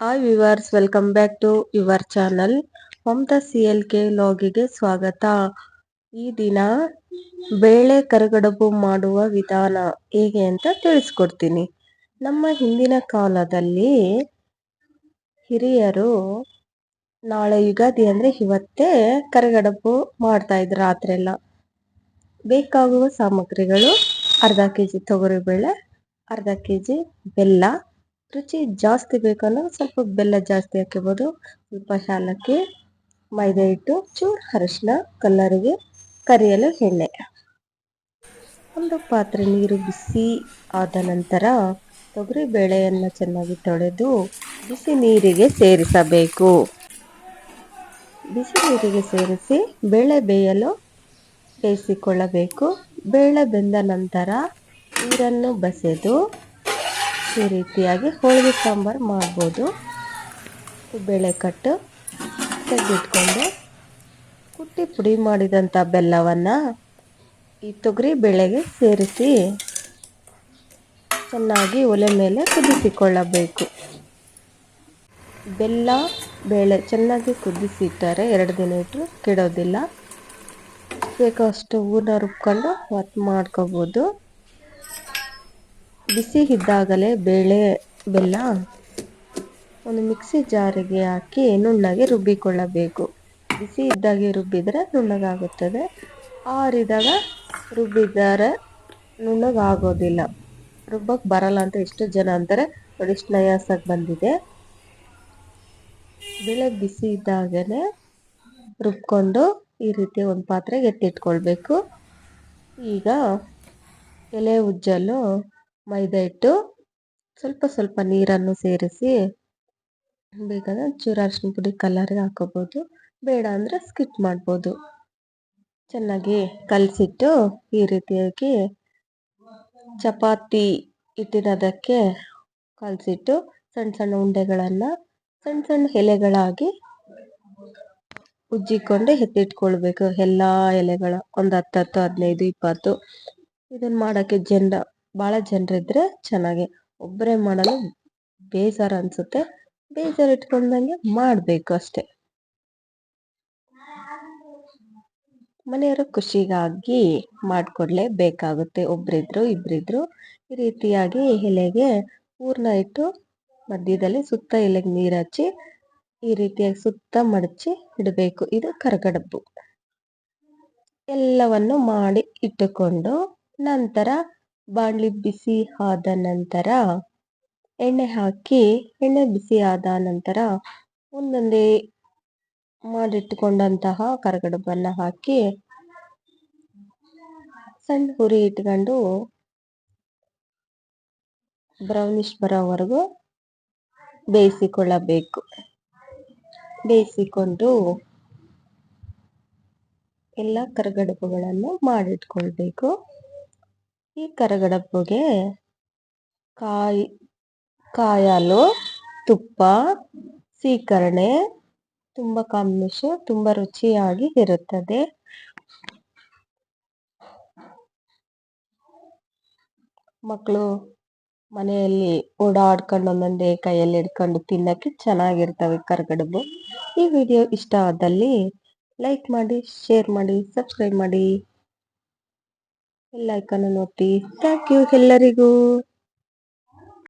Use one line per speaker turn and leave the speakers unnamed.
Hi viewers welcome back to your channel Mamata C L K ಲಾಗಿಗೆ ಸ್ವಾಗತ. ಈ ದಿನ ಬೇಳೆ ಕರಗಡಬು ಮಾಡುವ ವಿಧಾನ ಹೇಗೆ ಅಂತ ತಿಳಿಸ್ಕೊಡ್ತೀನಿ. ನಮ್ಮ ಹಿಂದಿನ ಕಾಲದಲ್ಲಿ ಹಿರಿಯರು ನಾಳೆ ಯುಗಾದಿ ಅಂದರೆ ಇವತ್ತೇ ಕರಗಡಬು ಮಾಡ್ತಾ ಇದ್ರು ರಾತ್ರೆಲ್ಲ ಬೇಕಾಗುವ ಸಾಮಗ್ರಿಗಳು ಅರ್ಧ ಕೆ ಜಿ ತೊಗರಿಬೇಳೆ, ಅರ್ಧ ಕೆ ಜಿ ಬೆಲ್ಲ ರುಚಿ ಜಾಸ್ತಿ ಬೇಕಲ್ಲ, ಸ್ವಲ್ಪ ಬೆಲ್ಲ ಜಾಸ್ತಿ ಹಾಕಿರ್ಬೋದು ಸ್ವಲ್ಪ ಶಾಲಕ್ಕಿ ಮೈದಾ ಹಿಟ್ಟು, ಚೂರು ಅರಶಿನ, ಕಲ್ಲರಿಗೆ ಕರಿಯಲು ಎಣ್ಣೆ. ಒಂದು ಪಾತ್ರೆ ನೀರು ಬಿಸಿ ಆದ ನಂತರ ತೊಗರಿ ಬೇಳೆಯನ್ನು ಚೆನ್ನಾಗಿ ತೊಳೆದು ಬಿಸಿ ನೀರಿಗೆ ಸೇರಿಸಬೇಕು. ಬಿಸಿ ನೀರಿಗೆ ಸೇರಿಸಿ ಬೇಳೆ ಬೇಯಲು ಬೇಯಿಸಿಕೊಳ್ಳಬೇಕು. ಬೇಳೆ ಬೆಂದ ನಂತರ ನೀರನ್ನು ಬಸೆದು ಈ ರೀತಿಯಾಗಿ ಹೋಳಿಗೆ ಸಾಂಬಾರು ಮಾಡ್ಬೋದು. ಬೇಳೆ ಕಟ್ಟು ತೆಗೆದಿಟ್ಕೊಂಡು ಕುಟ್ಟಿ ಪುಡಿ ಮಾಡಿದಂಥ ಬೆಲ್ಲವನ್ನು ಈ ತೊಗರಿ ಬೇಳೆಗೆ ಸೇರಿಸಿ ಚೆನ್ನಾಗಿ ಒಲೆ ಮೇಲೆ ಕುದಿಸಿಕೊಳ್ಳಬೇಕು. ಬೆಲ್ಲ, ಬೇಳೆ ಚೆನ್ನಾಗಿ ಕುದಿಸಿಟ್ಟರೆ ಎರಡು ದಿನ ಇಟ್ಟರು ಕೆಡೋದಿಲ್ಲ. ಬೇಕಷ್ಟು ಹೂನ ರುಬ್ಕೊಂಡು ಹೊತ್ತು ಮಾಡ್ಕೋಬೋದು. ಬಿಸಿ ಇದ್ದಾಗಲೇ ಬೇಳೆ, ಬೆಲ್ಲ ಒಂದು ಮಿಕ್ಸಿ ಜಾರಿಗೆ ಹಾಕಿ ನುಣ್ಣಗೆ ರುಬ್ಬಿಕೊಳ್ಳಬೇಕು. ಬಿಸಿ ಇದ್ದಾಗೆ ರುಬ್ಬಿದರೆ ನುಣ್ಣಗಾಗುತ್ತದೆ. ಆರಿದಾಗ ರುಬ್ಬಿದರೆ ನುಣ್ಣಗಾಗೋದಿಲ್ಲ. ರುಬ್ಬಕ್ಕೆ ಬರಲ್ಲ ಅಂತ ಎಷ್ಟು ಜನ ಅಂತಾರೆ. ಇಷ್ಟು ನಯಾಸಾಗಿ ಬಂದಿದೆ. ಬೆಳೆ ಬಿಸಿ ಇದ್ದಾಗೇ ರುಬ್ಕೊಂಡು ಈ ರೀತಿ ಒಂದು ಪಾತ್ರೆಗೆ ಎತ್ತಿಟ್ಕೊಳ್ಬೇಕು. ಈಗ ಎಲೆ ಉಜ್ಜಲು ಮೈದಾ ಹಿಟ್ಟು, ಸ್ವಲ್ಪ ಸ್ವಲ್ಪ ನೀರನ್ನು ಸೇರಿಸಿ ಬೇಕಾದ್ರೆ ಚೂರು ಅರಿಶಿನ ಪುಡಿ ಕಲ್ಲರಿಗೆ ಹಾಕೋಬೋದು. ಬೇಡ ಅಂದರೆ ಸ್ಕಿಟ್ ಮಾಡ್ಬೋದು. ಚೆನ್ನಾಗಿ ಕಲಸಿಟ್ಟು ಈ ರೀತಿಯಾಗಿ ಚಪಾತಿ ಹಿಟ್ಟಿನದಕ್ಕೆ ಕಲಸಿಟ್ಟು ಸಣ್ಣ ಸಣ್ಣ ಉಂಡೆಗಳನ್ನು, ಸಣ್ಣ ಸಣ್ಣ ಎಲೆಗಳಾಗಿ ಉಜ್ಜಿಕೊಂಡು ಎತ್ತಿಟ್ಕೊಳ್ಬೇಕು. ಎಲ್ಲ ಎಲೆಗಳ ಒಂದು ಹತ್ತತ್ತು, ಹದಿನೈದು, ಇಪ್ಪತ್ತು. ಇದನ್ನು ಮಾಡೋಕ್ಕೆ ಜನ ಭಾಳ ಜನರಿದ್ರೆ ಚೆನ್ನಾಗೆ. ಒಬ್ಬರೇ ಮಾಡಲು ಬೇಜಾರು ಅನಿಸುತ್ತೆ. ಬೇಜಾರು ಇಟ್ಕೊಂಡಂಗೆ ಮಾಡಬೇಕು ಅಷ್ಟೆ. ಮನೆಯವರ ಖುಷಿಗಾಗಿ ಮಾಡಿಕೊಡ್ಲೇಬೇಕಾಗುತ್ತೆ. ಒಬ್ಬರಿದ್ರು ಇಬ್ಬರಿದ್ರು ಈ ರೀತಿಯಾಗಿ ಎಲೆಗೆ ಪೂರ್ಣ ಇಟ್ಟು ಮಧ್ಯದಲ್ಲಿ ಸುತ್ತ ಎಲೆಗೆ ನೀರು ಹಚ್ಚಿ ಈ ರೀತಿಯಾಗಿ ಸುತ್ತ ಮಡಚಿ ಇಡಬೇಕು. ಇದು ಕರಗಡಬ್ಬು. ಎಲ್ಲವನ್ನು ಮಾಡಿ ಇಟ್ಟುಕೊಂಡು ನಂತರ ಬಾಣಲಿ ಬಿಸಿ ಆದ ನಂತರ ಎಣ್ಣೆ ಹಾಕಿ, ಎಣ್ಣೆ ಬಿಸಿ ಆದ ನಂತರ ಒಂದೊಂದೇ ಮಾಡಿಟ್ಟುಕೊಂಡಂತಹ ಕರಗಡಬನ್ನು ಹಾಕಿ ಸಣ್ಣ ಹುರಿ ಇಟ್ಕೊಂಡು ಬ್ರೌನಿಶ್ ಬರೋವರೆಗೂ ಬೇಯಿಸಿಕೊಳ್ಳಬೇಕು. ಬೇಯಿಸಿಕೊಂಡು ಎಲ್ಲ ಕರಗಡುಬುಗಳನ್ನು ಮಾಡಿಟ್ಕೊಳ್ಬೇಕು. ಈ ಕರಗಡಬಗೆ ಕಾಯಿ, ಕಾಯಾಲು, ತುಪ್ಪ, ಸೀಕರಣೆ, ತುಂಬ ಕಾಂಬಿನೇಷನ್ ತುಂಬ ರುಚಿಯಾಗಿ ಇರುತ್ತದೆ. ಮಕ್ಕಳು ಮನೆಯಲ್ಲಿ ಓಡಾಡ್ಕೊಂಡು ಒಂದೊಂದೇ ಕೈಯಲ್ಲಿ ಹಿಡ್ಕೊಂಡು ತಿನ್ನಕ್ಕೆ ಚೆನ್ನಾಗಿರ್ತವೆ ಕರಗಡಬು ಈ ವಿಡಿಯೋ ಇಷ್ಟ ಆದಲ್ಲಿ ಲೈಕ್ ಮಾಡಿ, ಶೇರ್ ಮಾಡಿ, ಸಬ್ಸ್ಕ್ರೈಬ್ ಮಾಡಿ. ಎಲ್ಲ ಅನ್ನು ಒತ್ತಿ. ಥ್ಯಾಂಕ್ ಯು ಎಲ್ಲರಿಗೂ.